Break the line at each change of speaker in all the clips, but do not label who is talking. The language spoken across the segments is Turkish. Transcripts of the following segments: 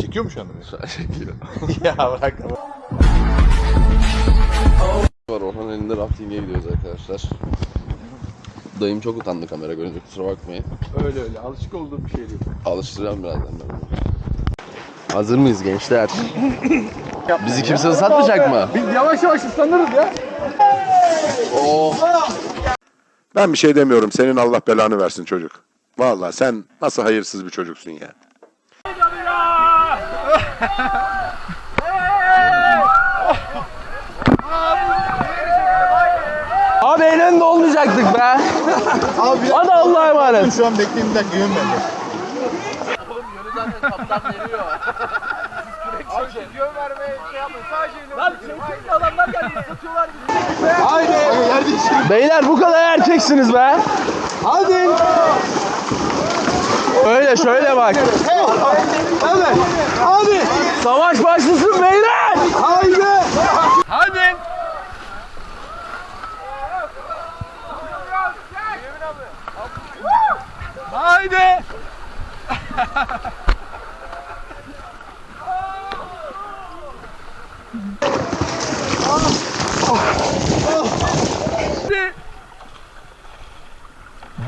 Çekiyor mu şu anda beni?
Çekiyor.
ya bırak ama.
Var Orhan elinde rafting'e gidiyoruz arkadaşlar. Dayım çok utandı kamera görünce kusura bakmayın.
Öyle öyle. Alışık olduğum bir şey değil.
Alıştıracağım birazdan ben. bunu. Hazır mıyız gençler? Bizi kimse ıslatmayacak mı?
Biz yavaş yavaş ıslanırız ya.
Oh.
Ben bir şey demiyorum. Senin Allah belanı versin çocuk. Vallahi sen nasıl hayırsız bir çocuksun ya.
Abi eğlen de olmayacaktık be.
Abi
Hadi Allah'a emanet.
şu an bekleyin bir dakika yön bende. Haydi. Yer değiştirin.
Beyler bu kadar erkeksiniz be.
Hadi.
Öyle şöyle bak.
Hadi. Hadi.
Savaş başlasın beyler.
Haydi.
Hadi.
Haydi.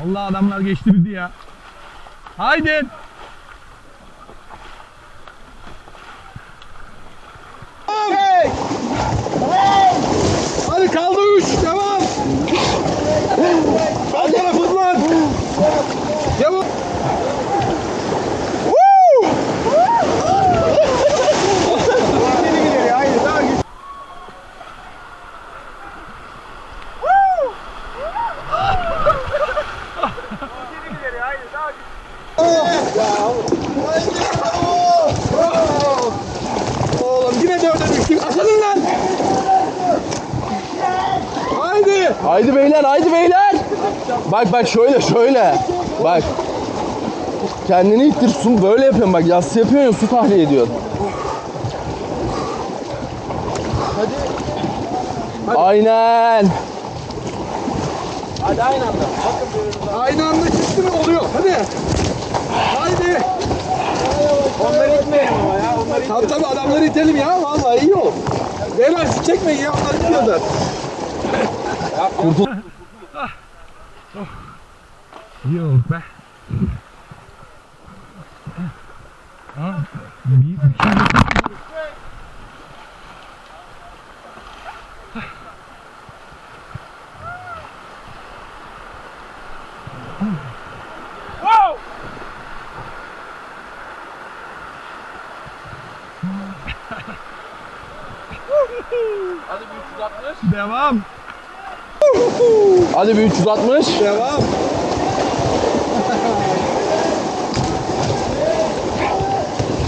Vallahi adamlar geçti bizi ya. Haydi.
Hadi kaldı üç. Devam. Sol tarafı lan. Devam. Oğlum yine dörde düştük. Açılın lan. Haydi.
Beyler haydi beyler. Bak bak şöyle şöyle. Bak. Kendini ittir su böyle yapıyorsun bak yassı yapıyorsun ya su tahliye ediyor. Hadi. Aynen.
Aynı anda çıktı mı oluyor. Hadi. Haydi. Onları itmeyelim ama ya. Onları itmeyelim. Tabii tabii adamları itelim ya. Vallahi iyi olur. Beyler siz çekmeyin ya. Onlar itiyorlar.
İyi oldu be. Ha, bir, bir şey Devam.
Hadi bir 360.
Devam.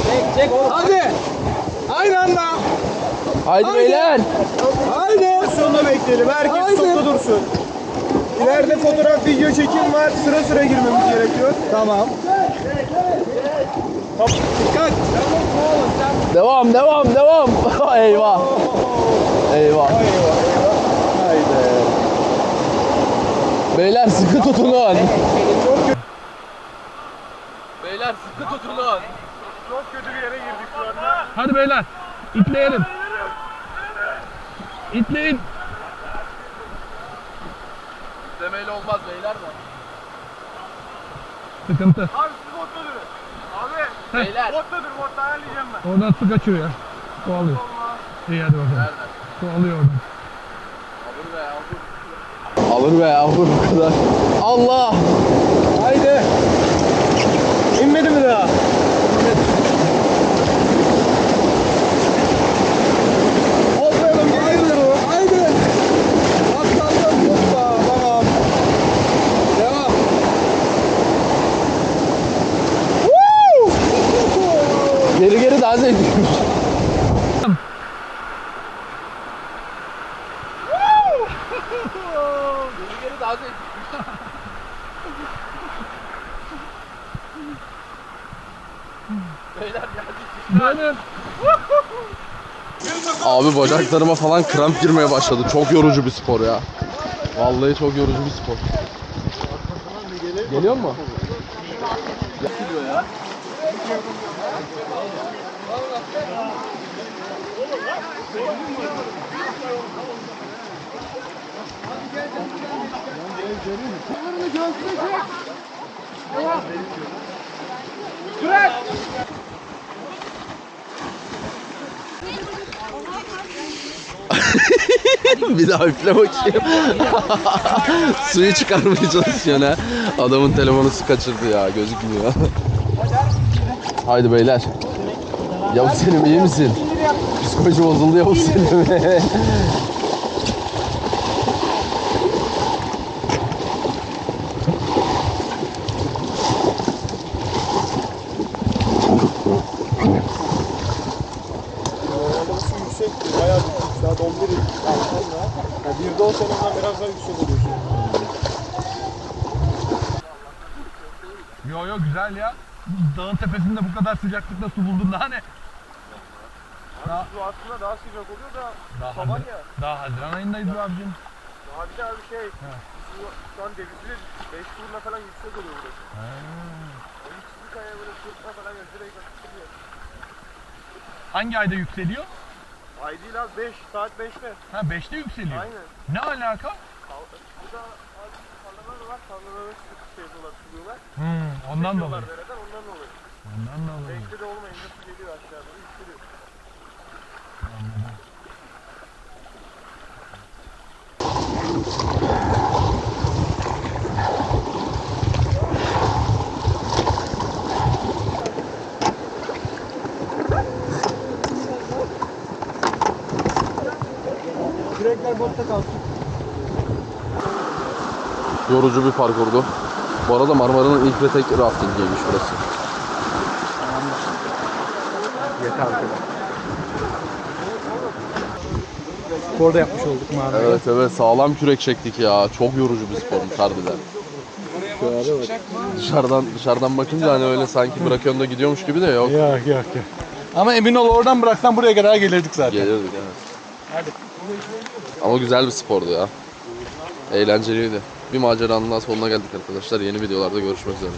çek çek Hadi. Aynı anda.
Haydi,
Haydi.
beyler.
Haydi. Sonunda bekleyelim. Herkes stopta dursun. İleride fotoğraf, video çekim var. Sıra sıra girmemiz gerekiyor. Tamam. Dikkat.
Devam devam devam. Eyvah. Eyvah.
Haydi.
Beyler sıkı tutunun. Beyler sıkı tutunun.
Hadi beyler. İtleyelim. İtleyin.
Demeyle olmaz beyler de.
Sıkıntı.
Siz. Abi.
Beyler.
Botta dur botta ayarlayacağım ben.
Oradan su kaçıyor ya. Kovalıyor. İyi hadi bakalım. Kovalıyor oradan.
Alır be alır bu kadar. Allah.
Haydi. İnmedi mi daha? Hoplayalım. Haydi. Haydi. Atlandım. Hoppa. Tamam. Devam.
Geri geri daha zevkli.
Dönün.
Abi bacaklarıma falan kramp girmeye başladı. Çok yorucu bir spor ya. Vallahi çok yorucu bir spor. Geliyor mu? Bir daha üfle bakayım. Suyu çıkarmaya çalışıyor ne? Adamın telefonu su kaçırdı ya gözükmüyor. Haydi beyler. Yavuz Selim iyi misin? Psikoloji bozuldu Yavuz Selim.
Orası yüksek. Bayağı yüksek. Saat 11 yani bir de o ondan biraz daha yüksek oluyor şimdi.
Yo yo güzel ya. Dağın tepesinde bu kadar sıcaklıkta su buldun daha ne? Daha,
Su aslında daha sıcak oluyor da
daha, Haziran,
ya.
daha Haziran ayındayız be abicim.
Daha bir daha bir şey. Su, şu an denizli 5 turuna falan yüksek oluyor burası. Onun için bir kaya böyle sırtına falan ya direkt.
Hangi ayda yükseliyor?
Ay değil abi 5 saat 5'te.
Ha 5'te yükseliyor.
Aynen.
Ne alaka?
Kal- Burada abi tarlalar var. Tarlaları şey yapıyorlar, suluyorlar.
Hmm, ondan
Çekiyorlar
dolayı.
dereden ondan dolayı.
Ondan dolayı.
Renkli de olmayınca su geliyor aşağıda.
Yorucu bir parkurdu. Bu arada Marmara'nın ilk ve tek raftingiymiş burası.
Spor da yapmış olduk mavi.
Evet evet sağlam kürek çektik ya. Çok yorucu bir spormuş harbiden. Dışarıdan dışarıdan bakınca hani öyle sanki bırakıyorsun da gidiyormuş gibi de yok.
Yok yok yok. Ama emin ol oradan bıraksan buraya kadar gelirdik zaten.
Gelirdik evet. Ama güzel bir spordu ya. Eğlenceliydi. Bir maceranın daha sonuna geldik arkadaşlar. Yeni videolarda görüşmek üzere.